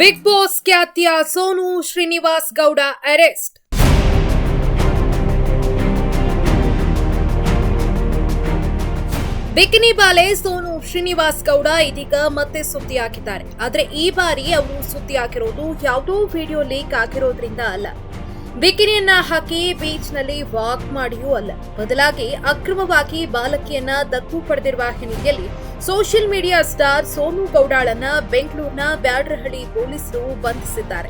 Big boss ಖ್ಯಾತಿಯ Sonu Srinivas Gowda arrest bikini ಬಾಲೆ ಸೋನು ಶ್ರೀನಿವಾಸ್ ಗೌಡ ಇದೀಗ ಮತ್ತೆ ಸುದ್ದಿ ಹಾಕಿದ್ದಾರೆ ಆದ್ರೆ ಈ ಬಾರಿ ಅವರು ಸುದ್ದಿ ಹಾಕಿರೋದು ಯಾವುದೋ ವಿಡಿಯೋ ಲೀಕ್ ಆಗಿರೋದ್ರಿಂದ ಅಲ್ಲ. ಬಿಕಿನಿಯನ್ನ ಹಾಕಿ ಬೀಚ್ನಲ್ಲಿ ವಾಕ್ ಮಾಡಿಯೂ ಅಲ್ಲ. ಬದಲಾಗಿ ಅಕ್ರಮವಾಗಿ ಬಾಲಕಿಯನ್ನ ದತ್ತು ಪಡೆದಿರುವ ಹಿನ್ನೆಲೆಯಲ್ಲಿ ಸೋಷಿಯಲ್ ಮೀಡಿಯಾ ಸ್ಟಾರ್ ಸೋನು ಗೌಡಾಳನ್ನ ಬೆಂಗಳೂರಿನ ಬ್ಯಾಡ್ರಹಳ್ಳಿ ಪೊಲೀಸರು ಬಂಧಿಸಿದ್ದಾರೆ.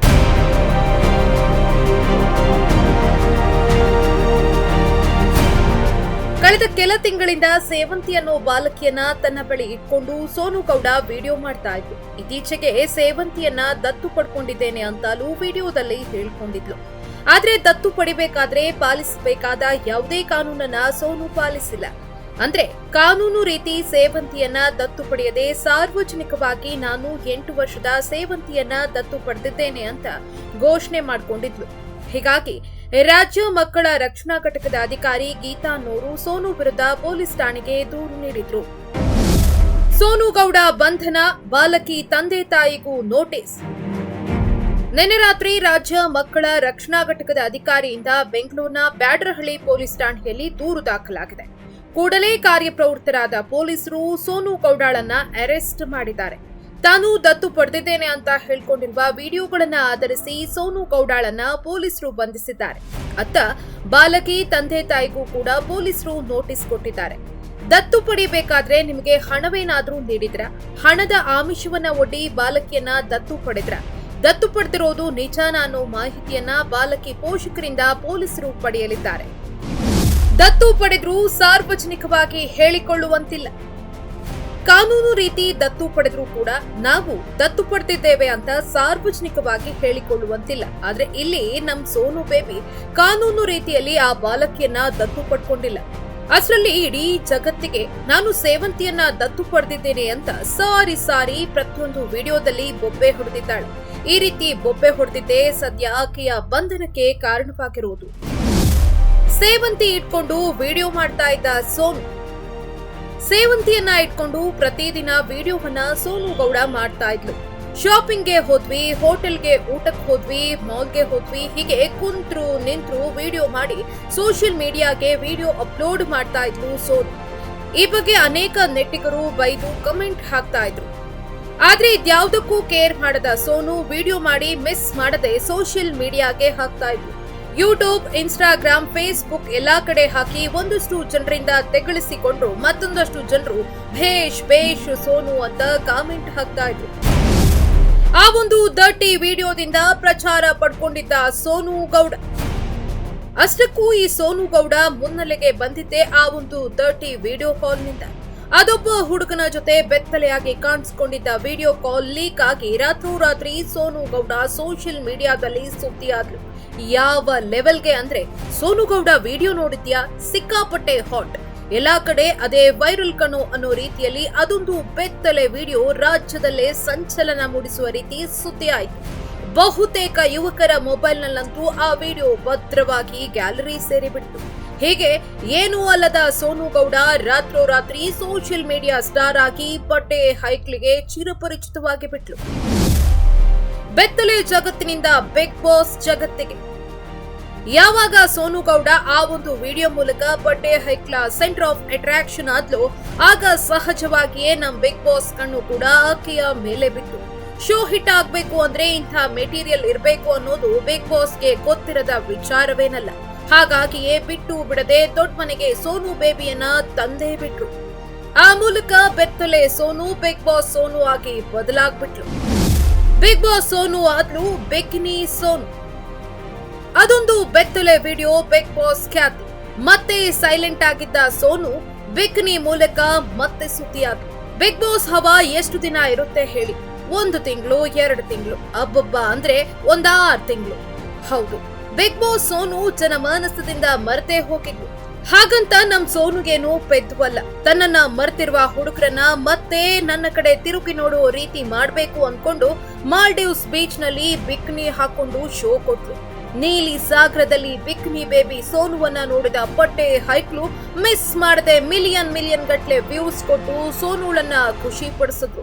ಕಳೆದ ಕೆಲ ತಿಂಗಳಿಂದ ಸೇವಂತಿ ಅನ್ನೋ ಬಾಲಕಿಯನ್ನ ತನ್ನ ಬಳಿ ಇಟ್ಕೊಂಡು ಸೋನು ಗೌಡ ವಿಡಿಯೋ ಮಾಡ್ತಾ ಇದ್ರು. ಇತ್ತೀಚೆಗೆ ಸೇವಂತಿಯನ್ನ ದತ್ತು ಪಡ್ಕೊಂಡಿದ್ದೇನೆ ಅಂತಲೂ ವಿಡಿಯೋದಲ್ಲಿ ಹೇಳ್ಕೊಂಡಿದ್ಲು. ಆದ್ರೆ ದತ್ತು ಪಡಿಬೇಕಾದ್ರೆ ಪಾಲಿಸಬೇಕಾದ ಯಾವುದೇ ಕಾನೂನನ್ನ ಸೋನು ಪಾಲಿಸಿಲ್ಲ. ಅಂದ್ರೆ ಕಾನೂನು ರೀತಿ ಸೇವಂತಿಯನ್ನ ದತ್ತು ಪಡೆಯದೆ ಸಾರ್ವಜನಿಕವಾಗಿ ನಾನು ಎಂಟು ವರ್ಷದ ಸೇವಂತಿಯನ್ನ ದತ್ತು ಪಡೆದಿದ್ದೇನೆ ಅಂತ ಘೋಷಣೆ ಮಾಡಿಕೊಂಡಿದ್ಲು. ಹೀಗಾಗಿ ರಾಜ್ಯ ಮಕ್ಕಳ ರಕ್ಷಣಾ ಘಟಕದ ಅಧಿಕಾರಿ ಗೀತಾ ನೂರು ಸೋನು ವಿರುದ್ಧ ಪೊಲೀಸ್ ಠಾಣೆಗೆ ದೂರು ನೀಡಿದ್ರು. ಸೋನು ಗೌಡ ಬಂಧನ, ಬಾಲಕಿ ತಂದೆ ತಾಯಿಗೂ ನೋಟಿಸ್. ನಿನ್ನೆ ರಾತ್ರಿ ರಾಜ್ಯ ಮಕ್ಕಳ ರಕ್ಷಣಾ ಘಟಕದ ಅಧಿಕಾರಿಯಿಂದ ಬೆಂಗಳೂರಿನ ಬ್ಯಾಡ್ರಹಳ್ಳಿ ಪೊಲೀಸ್ ಠಾಣೆಯಲ್ಲಿ ದೂರು ದಾಖಲಾಗಿದೆ. ಕೂಡಲೇ ಕಾರ್ಯಪ್ರವೃತ್ತರಾದ ಪೊಲೀಸರು ಸೋನು ಗೌಡಾಳನ್ನ ಅರೆಸ್ಟ್ ಮಾಡಿದ್ದಾರೆ. ತಾನು ದತ್ತು ಪಡೆದಿದ್ದೇನೆ ಅಂತ ಹೇಳ್ಕೊಂಡಿರುವ ವಿಡಿಯೋಗಳನ್ನ ಆಧರಿಸಿ ಸೋನು ಗೌಡಾಳನ್ನ ಪೊಲೀಸರು ಬಂಧಿಸಿದ್ದಾರೆ. ಅತ್ತ ಬಾಲಕಿ, ತಂದೆ ತಾಯಿಗೂ ಕೂಡ ಪೊಲೀಸರು ನೋಟಿಸ್ ಕೊಟ್ಟಿದ್ದಾರೆ. ದತ್ತು ಪಡಿಬೇಕಾದ್ರೆ ನಿಮಗೆ ಹಣವೇನಾದ್ರೂ ನೀಡಿದ್ರ? ಹಣದ ಆಮಿಷವನ್ನ ಒಡ್ಡಿ ಬಾಲಕಿಯನ್ನ ದತ್ತು ಪಡೆದ್ರ? ದತ್ತು ಪಡೆದಿರೋದು ನಿಜಾನ ಅನ್ನೋ ಮಾಹಿತಿಯನ್ನ ಬಾಲಕಿ ಪೋಷಕರಿಂದ ಪೊಲೀಸರು ಪಡೆಯಲಿದ್ದಾರೆ. ದತ್ತು ಪಡೆದರೂ ಸಾರ್ವಜನಿಕವಾಗಿ ಹೇಳಿಕೊಳ್ಳುವಂತಿಲ್ಲ. ಕಾನೂನು ರೀತಿ ದತ್ತು ಪಡೆದರೂ ಕೂಡ ನಾವು ದತ್ತು ಪಡೆದಿದ್ದೇವೆ ಅಂತ ಸಾರ್ವಜನಿಕವಾಗಿ ಹೇಳಿಕೊಳ್ಳುವಂತಿಲ್ಲ. ಆದ್ರೆ ಇಲ್ಲಿ ನಮ್ ಸೋನು ಬೇಬಿ ಕಾನೂನು ರೀತಿಯಲ್ಲಿ ಆ ಬಾಲಕಿಯನ್ನ ದತ್ತು ಪಡ್ಕೊಂಡಿಲ್ಲ. ಅಷ್ಟರಲ್ಲಿ ಇಡೀ ಜಗತ್ತಿಗೆ ನಾನು ಸೇವಂತಿಯನ್ನ ದತ್ತು ಪಡೆದಿದ್ದೇನೆ ಅಂತ ಸಾರಿ ಸಾರಿ ಪ್ರತಿಯೊಂದು ವಿಡಿಯೋದಲ್ಲಿ ಬೊಬ್ಬೆ ಹೊಡೆದಿದ್ದಾಳೆ. ಈ ರೀತಿ ಬೊಬ್ಬೆ ಹೊಡೆದಿದ್ದೇ ಸದ್ಯ ಆಕೆಯ ಬಂಧನಕ್ಕೆ ಕಾರಣವಾಗಿರುವುದು ಸೇವಂತಿ ಇಟ್ಕೊಂಡು ವಿಡಿಯೋ ಮಾಡ್ತಾ ಇದ್ದ ಸೋನು. ಸೇವಂತಿಯನ್ನ ಇಟ್ಕೊಂಡು ಪ್ರತಿದಿನ ವಿಡಿಯೋವನ್ನ ಸೋನು ಗೌಡ ಮಾಡ್ತಾ ಇದ್ಲು. ಶಾಪಿಂಗ್ಗೆ ಹೋದ್ವಿ, ಹೋಟೆಲ್ಗೆ ಊಟಕ್ಕೆ ಹೋದ್ವಿ, ಮಾಲ್ಗೆ ಹೋದ್ವಿ, ಹೀಗೆ ಕುಂತ್ರು ನಿಂತ್ರು ವಿಡಿಯೋ ಮಾಡಿ ಸೋಷಿಯಲ್ ಮೀಡಿಯಾಗೆ ವಿಡಿಯೋ ಅಪ್ಲೋಡ್ ಮಾಡ್ತಾ ಇದ್ಲು ಸೋನು. ಈ ಬಗ್ಗೆ ಅನೇಕ ನೆಟ್ಟಿಗರು ಬೈದು ಕಮೆಂಟ್ ಹಾಕ್ತಾ ಇದ್ರು. ಆದ್ರೆ ಇದ್ಯಾವುದಕ್ಕೂ ಕೇರ್ ಮಾಡದ ಸೋನು ವಿಡಿಯೋ ಮಾಡಿ ಮಿಸ್ ಮಾಡದೆ ಸೋಷಿಯಲ್ ಮೀಡಿಯಾಗೆ ಹಾಕ್ತಾ ಇದ್ಲು. ಯೂಟ್ಯೂಬ್, ಇನ್ಸ್ಟಾಗ್ರಾಮ್, ಫೇಸ್ಬುಕ್ ಎಲ್ಲಾ ಕಡೆ ಹಾಕಿ ಒಂದಷ್ಟು ಜನರಿಂದ ತೆಗಳಿಸಿಕೊಂಡು ಮತ್ತೊಂದಷ್ಟು ಜನರು ಭೇಷ್ ಭೇಷ್ ಸೋನು ಅಂತ ಕಾಮೆಂಟ್ ಹಾಕ್ತಾ ಇದ್ರು. ಆ ಒಂದು ದಟ್ಟಿ ವಿಡಿಯೋದಿಂದ ಪ್ರಚಾರ ಪಡ್ಕೊಂಡಿದ್ದ ಸೋನು ಗೌಡ. ಅಷ್ಟಕ್ಕೂ ಈ ಸೋನು ಗೌಡ ಮುನ್ನೆಲೆಗೆ ಬಂದಿದ್ದೆ ಆ ಒಂದು ದರ್ಟಿ ವಿಡಿಯೋ ಕಾಲ್ನಿಂದ. ಅದೊಬ್ಬ ಹುಡುಗನ ಜೊತೆ ಬೆತ್ತಲೆಯಾಗಿ ಕಾಣಿಸಿಕೊಂಡಿದ್ದ ವಿಡಿಯೋ ಕಾಲ್ ಲೀಕ್ ಆಗಿ ರಾತ್ರೋರಾತ್ರಿ ಸೋನು ಗೌಡ ಸೋಷಿಯಲ್ ಮೀಡಿಯಾದಲ್ಲಿ ಸುದ್ದಿಯಾದ್ಲು. ಯಾವ ಲೆವೆಲ್ಗೆ ಅಂದ್ರೆ ಸೋನು ಗೌಡ ವಿಡಿಯೋ ನೋಡಿದ್ಯಾ? ಸಿಕ್ಕಾಪಟ್ಟೆ ಹಾಟ್ ಎಲ್ಲಾ ಕಡೆ ಅದೇ ವೈರಲ್ ಕಣೋ ಅನ್ನೋ ರೀತಿಯಲ್ಲಿ ಅದೊಂದು ಬೆತ್ತಲೆ ವಿಡಿಯೋ ರಾಜ್ಯದಲ್ಲೇ ಸಂಚಲನ ಮೂಡಿಸುವ ರೀತಿ ಸುದ್ದಿ ಆಯಿತು ಬಹುತೇಕ ಯುವಕರ ಮೊಬೈಲ್ನಲ್ಲಂತೂ ಆ ವಿಡಿಯೋ ಭದ್ರವಾಗಿ ಗ್ಯಾಲರಿ ಸೇರಿಬಿಟ್ಟು ಹೀಗೆ ಏನೂ ಅಲ್ಲದ ಸೋನು ಗೌಡ ರಾತ್ರೋರಾತ್ರಿ ಸೋಷಿಯಲ್ ಮೀಡಿಯಾ ಸ್ಟಾರ್ ಆಗಿ ಬಟ್ಟೆ ಹೈಕ್ಲಿಗೆ ಚಿರಪರಿಚಿತವಾಗಿ ಬಿಟ್ಲು. ಬೆತ್ತಲೆ ಜಗತ್ತಿನಿಂದ ಬಿಗ್ ಬಾಸ್ ಜಗತ್ತಿಗೆ. ಯಾವಾಗ ಸೋನು ಗೌಡ ಆ ಒಂದು ವಿಡಿಯೋ ಮೂಲಕ ಬಟ್ಟೆ ಹೈಕ್ಲ ಸೆಂಟರ್ ಆಫ್ ಅಟ್ರಾಕ್ಷನ್ ಆದ್ಲು, ಆಗ ಸಹಜವಾಗಿಯೇ ನಮ್ ಬಿಗ್ ಬಾಸ್ ಕಣ್ಣು ಕೂಡ ಆಕೆಯ ಮೇಲೆ ಬಿತ್ತು. ಶೋ ಹಿಟ್ ಆಗ್ಬೇಕು ಅಂದ್ರೆ ಇಂಥ ಮೆಟೀರಿಯಲ್ ಇರಬೇಕು ಅನ್ನೋದು ಬಿಗ್ ಬಾಸ್ಗೆ ಗೊತ್ತಿರದ ವಿಚಾರವೇನಲ್ಲ. ಹಾಗಾಗಿಯೇ ಬಿಟ್ಟು ಬಿಡದೆ ದೊಡ್ಡ ಮನೆಗೆ ಸೋನು ಬೇಬಿಯನ್ನ ತಂದೇ ಬಿಟ್ರು. ಆ ಮೂಲಕ ಬೆತ್ತಲೆ ಸೋನು ಬಿಗ್ ಬಾಸ್ ಸೋನು ಆಗಿ ಬದಲಾಗ್ಬಿಟ್ಲು. ಬಿಗ್ ಬಾಸ್ ಸೋನು ಆದ್ಲು ಬೆಕ್ಕಿನಿ ಸೋನು. ಅದೊಂದು ಬೆತ್ತಲೆ ವಿಡಿಯೋ ಬಿಗ್ ಬಾಸ್ ಖ್ಯಾತಿ. ಮತ್ತೆ ಸೈಲೆಂಟ್ ಆಗಿದ್ದ ಸೋನು ಬಿಕ್ನಿ ಮೂಲಕ ಮತ್ತೆ ಸುದ್ದಿಯಾದ ಬಿಗ್ ಬಾಸ್ ಹವಾ ಎಷ್ಟು ದಿನ ಇರುತ್ತೆ ಹೇಳಿ. ಒಂದು ತಿಂಗಳು, ಎರಡು ತಿಂಗಳು, ಅಬ್ಬಬ್ಬ ಅಂದ್ರೆ ಒಂದಾರು ತಿಂಗಳು. ಹೌದು. ಬಿಗ್ ಬಾಸ್ ಸೋನು ಜನಮಾನಸದಿಂದ ಮರೆತೇ ಹೋಗಿದ್ಲು. ಹಾಗಂತ ನಮ್ ಸೋನುಗೇನು ಪೆದ್ವಲ್ಲ. ತನ್ನನ್ನ ಮರ್ತಿರುವ ಹುಡುಗರನ್ನ ಮತ್ತೆ ನನ್ನ ಕಡೆ ತಿರುಗಿ ನೋಡುವ ರೀತಿ ಮಾಡ್ಬೇಕು ಅನ್ಕೊಂಡು ಮಾಲ್ಡೀವ್ಸ್ ಬೀಚ್ನಲ್ಲಿ ಬಿಕ್ನಿ ಹಾಕೊಂಡು ಶೋ ಕೊಟ್ಲು ನೀಲಿ ಸಾಗರದಲ್ಲಿ ಬಿಕ್ನಿ ಬೇಬಿ ಸೋನುವನ್ನ ನೋಡಿದ ಬಟ್ಟೆ ಹೈಕ್ಲು ಮಿಸ್ ಮಾಡದೆ ಮಿಲಿಯನ್ ಮಿಲಿಯನ್ ಗಟ್ಲೆ ವ್ಯೂಸ್ ಕೊಟ್ಟು ಸೋನುಳನ್ನ ಖುಷಿ ಪಡಿಸಿದ್ರು.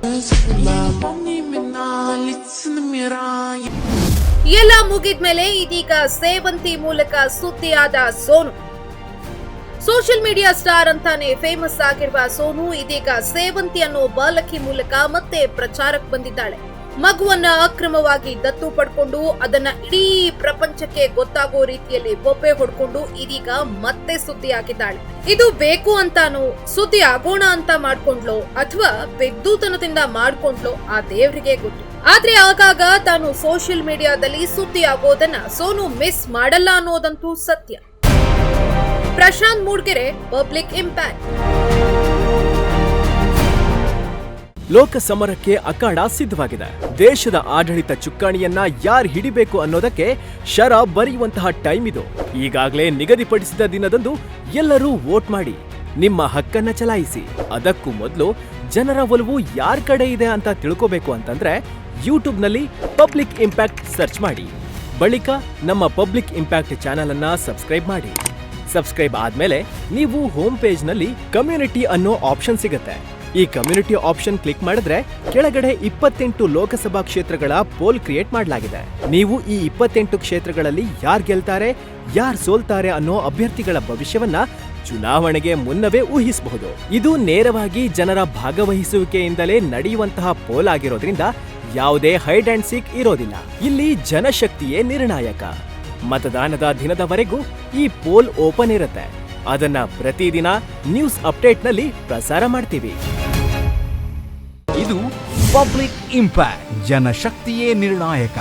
ಎಲ್ಲ ಮುಗಿದ್ಮೇಲೆ ಇದೀಗ ಸೇವಂತಿ ಮೂಲಕ ಸುದ್ದಿಯಾದ ಸೋನು. ಸೋಷಿಯಲ್ ಮೀಡಿಯಾ ಸ್ಟಾರ್ ಅಂತಾನೆ ಫೇಮಸ್ ಆಗಿರುವ ಸೋನು ಇದೀಗ ಸೇವಂತಿ ಅನ್ನೋ ಬಾಲಕಿ ಮೂಲಕ ಮತ್ತೆ ಪ್ರಚಾರಕ್ಕೆ ಬಂದಿದ್ದಾಳೆ. ಮಗುವನ್ನ ಅಕ್ರಮವಾಗಿ ದತ್ತು ಪಡ್ಕೊಂಡು ಅದನ್ನ ಇಡೀ ಪ್ರಪಂಚಕ್ಕೆ ಗೊತ್ತಾಗೋ ರೀತಿಯಲ್ಲಿ ಬೊಬ್ಬೆ ಹೊಡ್ಕೊಂಡು ಇದೀಗ ಮತ್ತೆ ಸುದ್ದಿ ಆಗಿದ್ದಾಳೆ ಇದು ಬೇಕು ಅಂತಾನು, ಸುದ್ದಿ ಆಗೋಣ ಅಂತ ಮಾಡ್ಕೊಂಡ್ಲೋ ಅಥವಾ ಬೆದ್ದೂತನದಿಂದ ಮಾಡ್ಕೊಂಡ್ಲೋ ಆ ದೇವರಿಗೆ ಗೊತ್ತು. ಆದ್ರೆ ಆಗಾಗ ತಾನು ಸೋಷಿಯಲ್ ಮೀಡಿಯಾದಲ್ಲಿ ಸುದ್ದಿ ಆಗೋದನ್ನ ಸೋನು ಮಿಸ್ ಮಾಡಲ್ಲ ಅನ್ನೋದಂತೂ ಸತ್ಯ. Prashanth Moodgere public impact. ಲೋಕ ಸಮರಕ್ಕೆ ಅಖಾಡ ಸಿದ್ಧವಾಗಿದೆ. ದೇಶದ ಆಡಳಿತ ಚುಕ್ಕಾಣಿಯನ್ನ ಯಾರು ಹಿಡಿಬೇಕು ಅನ್ನೋದಕ್ಕೆ ಶರ ಬರೆಯುವಂತಹ ಟೈಮ್ ಇದು. ಈಗಾಗಲೇ ನಿಗದಿಪಡಿಸಿದ ದಿನದಂದು ಎಲ್ಲರೂ ವೋಟ್ ಮಾಡಿ, ನಿಮ್ಮ ಹಕ್ಕನ್ನ ಚಲಾಯಿಸಿ. ಅದಕ್ಕೂ ಮೊದಲು ಜನರ ಒಲವು ಯಾರ ಕಡೆ ಇದೆ ಅಂತ ತಿಳ್ಕೋಬೇಕು ಅಂತಂದ್ರೆ ಯೂಟ್ಯೂಬ್ನಲ್ಲಿ ಪಬ್ಲಿಕ್ ಇಂಪ್ಯಾಕ್ಟ್ ಸರ್ಚ್ ಮಾಡಿ. ಬಳಿಕ ನಮ್ಮ ಪಬ್ಲಿಕ್ ಇಂಪ್ಯಾಕ್ಟ್ ಚಾನೆಲ್ ಅನ್ನ ಸಬ್ಸ್ಕ್ರೈಬ್ ಮಾಡಿ. ಸಬ್ಸ್ಕ್ರೈಬ್ ಆದ್ಮೇಲೆ ನೀವು ಹೋಮ್ ಪೇಜ್ನಲ್ಲಿ ಕಮ್ಯುನಿಟಿ ಅನ್ನೋ ಆಪ್ಷನ್ ಸಿಗುತ್ತೆ. ಈ ಕಮ್ಯುನಿಟಿ ಆಪ್ಷನ್ ಕ್ಲಿಕ್ ಮಾಡಿದ್ರೆ ಕೆಳಗಡೆ ಇಪ್ಪತ್ತೆಂಟು ಲೋಕಸಭಾ ಕ್ಷೇತ್ರಗಳ ಪೋಲ್ ಕ್ರಿಯೇಟ್ ಮಾಡಲಾಗಿದೆ. ನೀವು ಈ ಇಪ್ಪತ್ತೆಂಟು ಕ್ಷೇತ್ರಗಳಲ್ಲಿ ಯಾರು ಗೆಲ್ತಾರೆ, ಯಾರು ಸೋಲ್ತಾರೆ ಅನ್ನೋ ಅಭ್ಯರ್ಥಿಗಳ ಭವಿಷ್ಯವನ್ನ ಚುನಾವಣೆಗೆ ಮುನ್ನವೇ ಊಹಿಸಬಹುದು. ಇದು ನೇರವಾಗಿ ಜನರ ಭಾಗವಹಿಸುವಿಕೆಯಿಂದಲೇ ನಡೆಯುವಂತಹ ಪೋಲ್ ಆಗಿರೋದ್ರಿಂದ ಯಾವುದೇ ಹೈಡ್ ಅಂಡ್ ಸೀಕ್ ಇರೋದಿಲ್ಲ. ಇಲ್ಲಿ ಜನಶಕ್ತಿಯೇ ನಿರ್ಣಾಯಕ. ಮತದಾನದ ದಿನದವರೆಗೂ ಈ ಪೋಲ್ ಓಪನ್ ಇರುತ್ತೆ. ಅದನ್ನ ಪ್ರತಿದಿನ ನ್ಯೂಸ್ ಅಪ್ಡೇಟ್ನಲ್ಲಿ ಪ್ರಸಾರ ಮಾಡ್ತೀವಿ. ಇದು ಪಬ್ಲಿಕ್ ಇಂಪ್ಯಾಕ್ಟ್, ಜನಶಕ್ತಿಯೇ ನಿರ್ಣಾಯಕ.